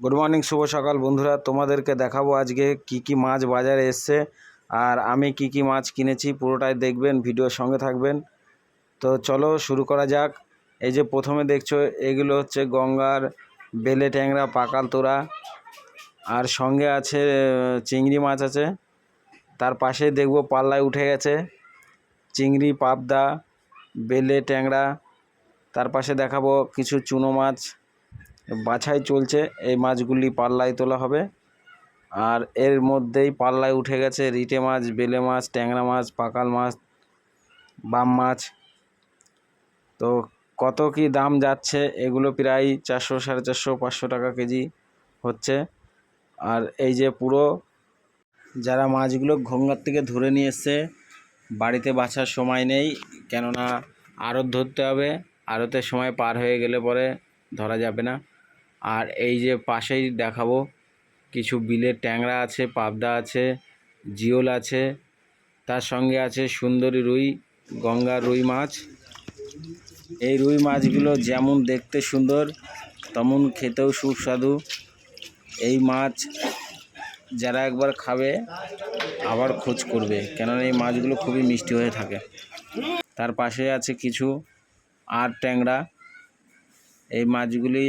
Good morning শুভ সকাল বন্ধুরা। তোমাদেরকে দেখাবো আজকে কি কি মাছ বাজারে এসছে আর আমি কি কি মাছ কিনেছি, পুরোটাই দেখবেন, ভিডিওর সঙ্গে থাকবেন। তো চলো শুরু করা যাক। এই যে প্রথমে দেখছ, এগুলো হচ্ছে গঙ্গার বেলে ট্যাংরা, পাকাল তোরা আর সঙ্গে আছে, চিংড়ি মাছ আছে। তার পাশে দেখব পাল্লায় উঠে গেছে, চিংড়ি, পাবদা, বেলে ট্যাংরা। তার পাশে দেখাবো কিছু চুনো মাছ। বাছাই চলছে। এই মাছগুলি পাল্লায় তোলা হবে। আর এর মধ্যেই পাল্লায় উঠে গেছে রিটে মাছ, বেলে মাছ, ট্যাংরা মাছ, পাকাল মাছ, বাম মাছ। তো কত কি দাম যাচ্ছে? এগুলো প্রায় চারশো, সাড়ে চারশো, পাঁচশো টাকা কেজি হচ্ছে। আর এই যে পুরো যারা মাছগুলো ঘোঙ্গার থেকে ধরে নিয়ে এসছে, বাড়িতে বাছার সময় নেই, কেননা আড়ত ধরতে হবে। আড়তের সময় পার হয়ে গেলে পরে ধরা যাবে না। আর এই যে পাশেই দেখাবো কিছু বিলের ট্যাংরা আছে, পাবদা আছে, জিওল আছে, তার সঙ্গে আছে সুন্দরী রুই গঙ্গা রুই মাছ। এই রুই মাছগুলো যেমন দেখতে সুন্দর, তেমন খেতেও সুস্বাদু। এই মাছ যারা একবার খাবে, আবার খোঁজ করবে, কেননা এই মাছগুলো খুবই মিষ্টি হয়ে থাকে। তার পাশে আছে কিছু আর ট্যাংরা। এই মাছগুলি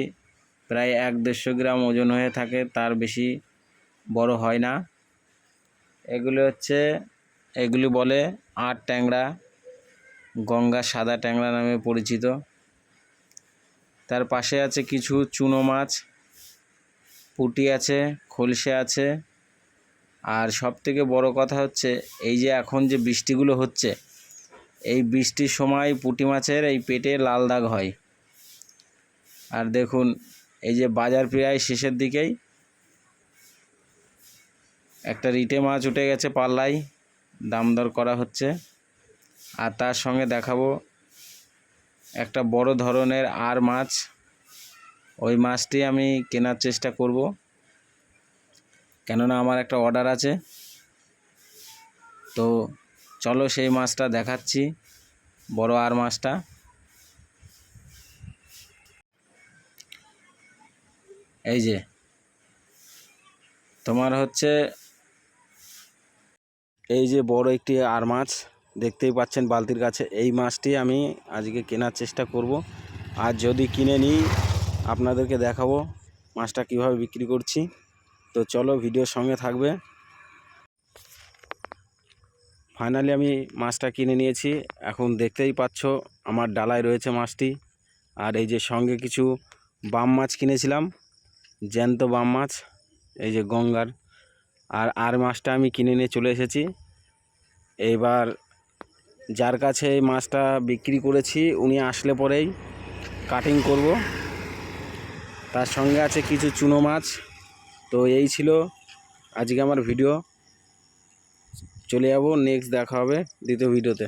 প্রায় এক দেড়শো গ্রাম ওজন হয়ে থাকে, তার বেশি বড় হয় না। এগুলি হচ্ছে, এগুলি বলে আট ট্যাংরা, গঙ্গা সাদা ট্যাংরা নামে পরিচিত। তার পাশে আছে কিছু চুনো মাছ, পুঁটি আছে, খলসে আছে। আর সব থেকে বড় কথা হচ্ছে, এই যে এখন যে বৃষ্টিগুলো হচ্ছে, এই বৃষ্টির সময় পুঁটি মাছের এই পেটে লাল দাগ হয়। আর দেখুন এই যে বাজার প্রায় শেষের দিকেই। একটা রিটে মাছ উঠে গেছে পাল্লাই দাম দর করা হচ্ছে। আর তার সঙ্গে দেখাবো একটা বড় ধরনের আর মাছ। ওই মাছটি আমি কেনার চেষ্টা করব। কেননা আমার একটা অর্ডার আছে। তো চলো সেই মাছটা দেখাচ্ছি, বড় আর মাছটা। এই যে, তোমার হচ্ছে এই যে বড় একটি আর মাছ, দেখতেই পাচ্ছেন বালতির কাছে। এই মাছটি আমি আজকে কেনার চেষ্টা করব। আর যদি কিনে নিই, আপনাদেরকে দেখাবো মাছটা কীভাবে বিক্রি করছি। তো চলো ভিডিওর সঙ্গে থাকবে। ফাইনালি আমি মাছটা কিনে নিয়েছি। এখন দেখতেই পাচ্ছ আমার ডালায় রয়েছে মাছটি। আর এই যে সঙ্গে কিছু বাম মাছ কিনেছিলাম। জ্যান্ত বাম মাছ, এই যে গঙ্গার। আর আর মাছটা আমি কিনে নিয়ে চলে এসেছি। এইবার যার কাছে এই মাছটা বিক্রি করেছি, উনি আসলে পরেই কাটিং করব। তার সঙ্গে আছে কিছু চুনো মাছ। তো এই ছিল আজকে আমার ভিডিও চলে যাব নেক্সট দেখা হবে দ্বিতীয় ভিডিওতে